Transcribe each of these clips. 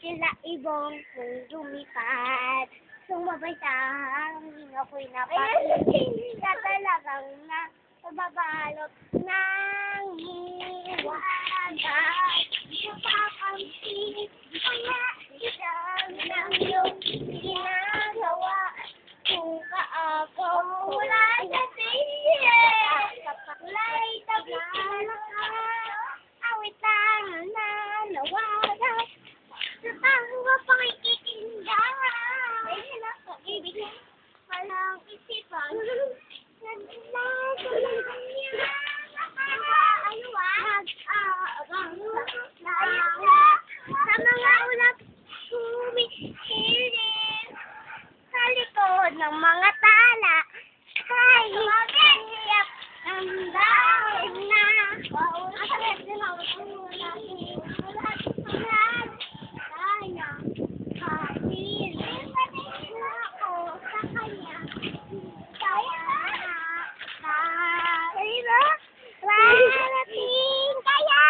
sila ibong kung lumipad. Sumabay sa hangin ako'y napatingin na talagang na nababalot ng hiwaga. Napakampi kaya isang ng iyong ginagawa. Kung kaagaw wala sa tiye. Kulay tabla ka. Awit lang na nawagan. Sa tangwa pang ikikinda. Ay, na ko ibig. Walang isipan. Naglago lang niya. Ano ah? Nag-aabang sa mga ulap sumisilip sa likod ng mga tala. Ay, iyak ng dahil na. Parating kaya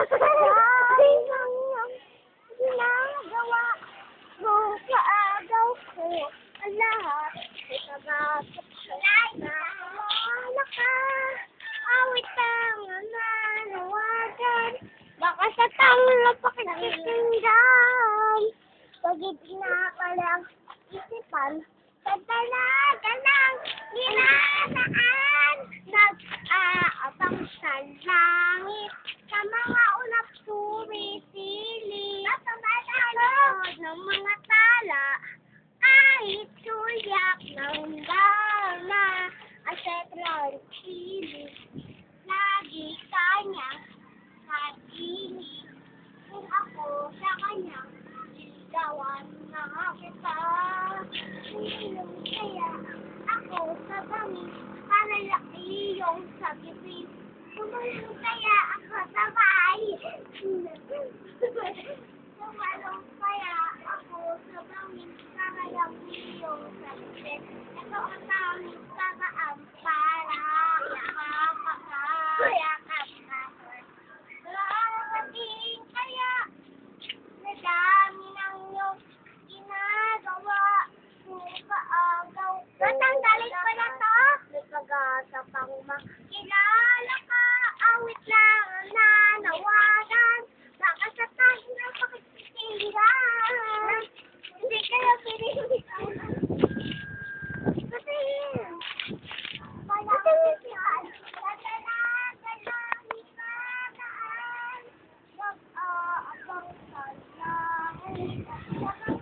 Dahil ang ginagawa Kung kaagaw ko ang lahat Kabakit na Awit ang dalaga ng Nag-aabang sa langit. Sa mga ulap sumisili. Sa matalod ng mga tala. Kahit suyak ng dama At petrol chili Lagi kanya Pag-ibig Kung ako sa kanya Gawan na kita kami para iyong sabihin. Tumulong kaya ako sa bahay. Tumulong kaya ako sa bahay para iyong sabihin. Ito ang aming paraan para makakakaya. Kilala ka, awit lang ang nanawagan. Baka sa tayo na pakikinggan. Hindi kayo pinilihan. Kasi, wala ko siyan. Thank you.